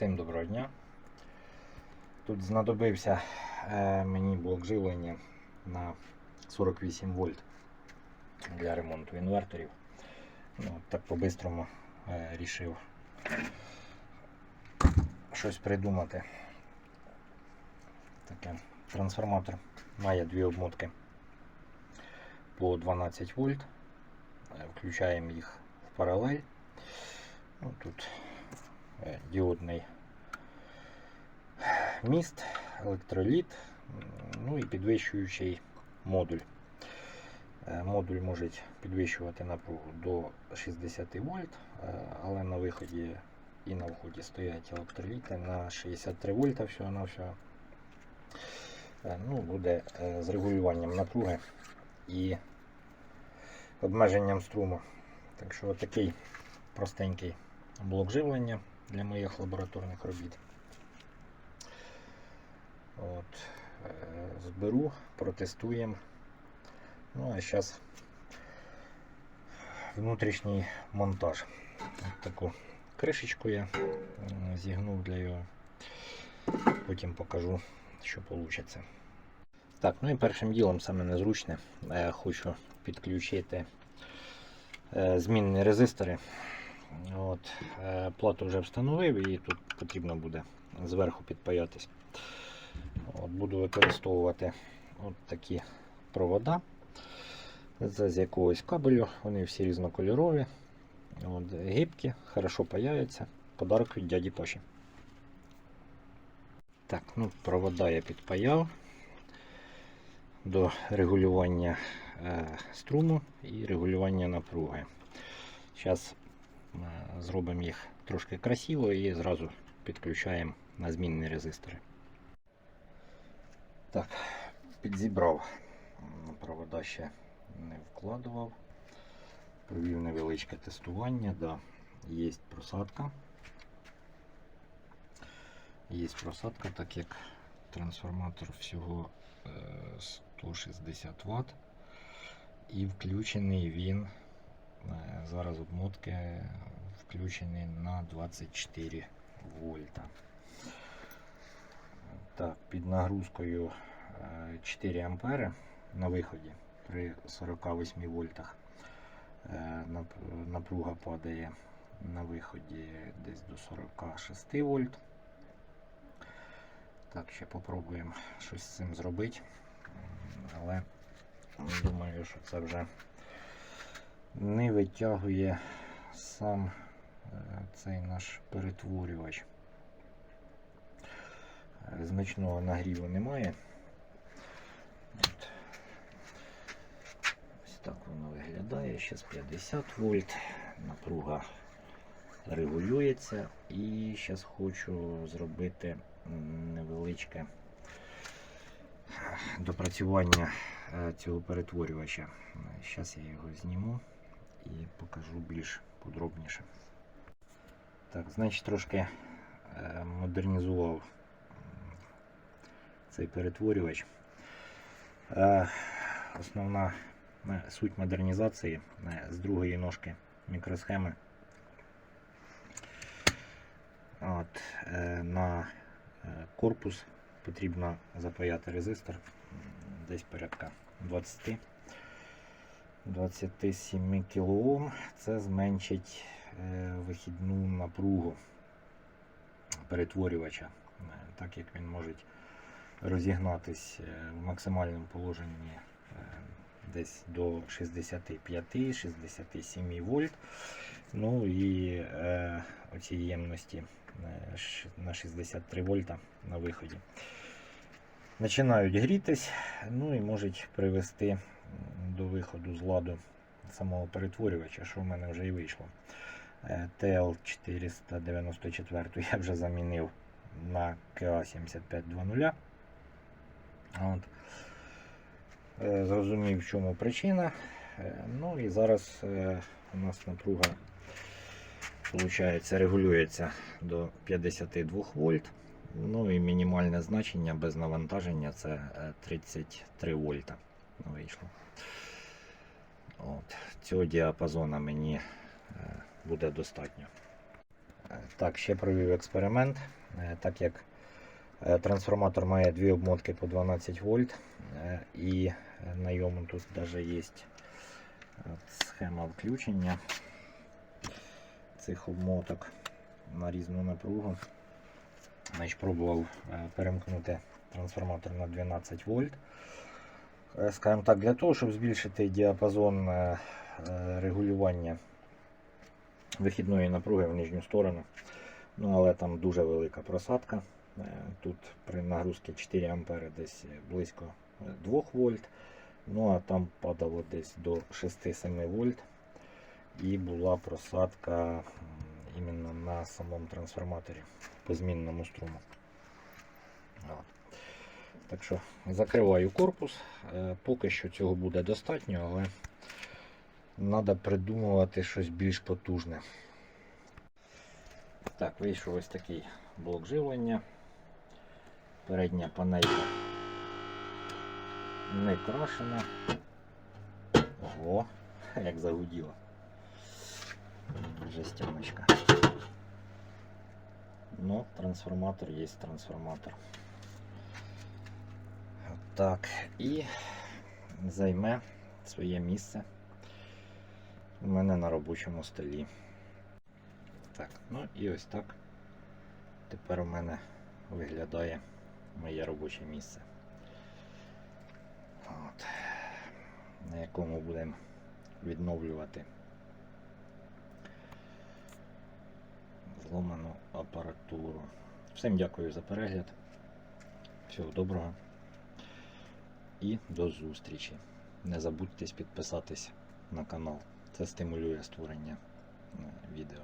Всім доброго дня. Тут знадобився е, мені блок живлення на 48 вольт для ремонту інверторів. Ну, так по-бистрому е, рішив щось придумати. Таке. Трансформатор має дві обмотки по 12 вольт. Е, Включаємо їх в паралель. Ну, тут діодний міст, електроліт, ну і підвищуючий модуль. Е, Модуль може підвищувати напругу до 60 вольт, е, але на виході і на вході стоять електроліти на 63 вольта всього на всього. Ну, буде е, з регулюванням напруги і обмеженням струму. Так що такий простенький блок живлення для моїх лабораторних робіт. От, е, зберу, протестуємо. Ну а зараз внутрішній монтаж. От таку кришечку я зігнув для його. Потім покажу, що вийде. Так, ну і першим ділом саме незручне. е, Хочу підключити е, змінні резистори. От, е, плату вже встановив і тут потрібно буде зверху підпаятись. От, буду використовувати от такі провода з, якогось кабелю. Вони всі різнокольорові, от, гибкі, хорошо паяються. Подарок від дяді Паші. Так, ну, провода я підпаяв до регулювання е, струму і регулювання напруги. Зараз Зробимо їх трошки красиво і зразу підключаємо на змінні резистори. Так, підзібрав. Провода ще не вкладував. Провів невеличке тестування. Да, є просадка. Є просадка, так як трансформатор всього е, 160 Вт. І включений він Е, Зараз обмотки включені на 24 вольта. Так, під нагрузкою е, 4 ампери на виході при 48 вольтах. Е, Напруга падає на виході десь до 46 вольт. Так, ще попробуємо щось з цим зробити. Але думаю, що це вже не витягує сам е, цей наш перетворювач. Е, Значного нагріву немає. От. Ось так воно виглядає. Зараз 50 вольт, напруга регулюється. І зараз хочу зробити невеличке допрацювання е, цього перетворювача. Зараз я його зніму і покажу більш подробніше. Так, значить, трошки е, модернізував цей перетворювач. Е, Основна суть модернізації е, з другої ножки мікросхеми. От, на корпус потрібно запаяти резистор десь порядка 20 27 кОм. Це зменшить е, вихідну напругу перетворювача, е, так як він може розігнатись е, в максимальному положенні десь до 65-67 вольт. Ну і оці ємності на 63 вольта на виході. Починають грітись, ну і можуть привести до виходу з ладу самого перетворювача, що в мене вже і вийшло. Е, TL494 я вже замінив на KA7520. От. Е, Зрозумів, в чому причина. Е, Ну і зараз у нас напруга виходить, регулюється до 52 вольт. Ну і мінімальне значення без навантаження це е, 33 вольта вийшло. От. Цього діапазону мені е, буде достатньо. Е, Так, ще провів експеримент. Е, Так як трансформатор має дві обмотки по 12 вольт, і на йому тут навіть є схема включення цих обмоток на різну напругу. Значить, пробував перемкнути трансформатор на 12 вольт. Е, Скажімо так, для того, щоб збільшити діапазон е, е, регулювання вихідної напруги в нижню сторону. Ну, але там дуже велика просадка. Тут при нагрузці 4 А десь близько е, 2 вольт. Ну а там падало десь до 6-7 вольт. І була просадка іменно на самому трансформаторі по змінному струму. От. Так що закриваю корпус. Е, Поки що цього буде достатньо, але треба придумувати щось більш потужне. Так, вийшов ось такий блок живлення. Передня панелька не крашена. Ого, як загуділо. Жестяночка. Ну, трансформатор є трансформатор. Так, і займе своє місце у мене на робочому столі. Так, ну і ось так. Тепер у мене виглядає моє робоче місце. От. На якому будемо відновлювати зломану апаратуру. Всім дякую за перегляд. Всього доброго і до зустрічі. Не забудьте підписатись на канал. Це стимулює створення е, відео.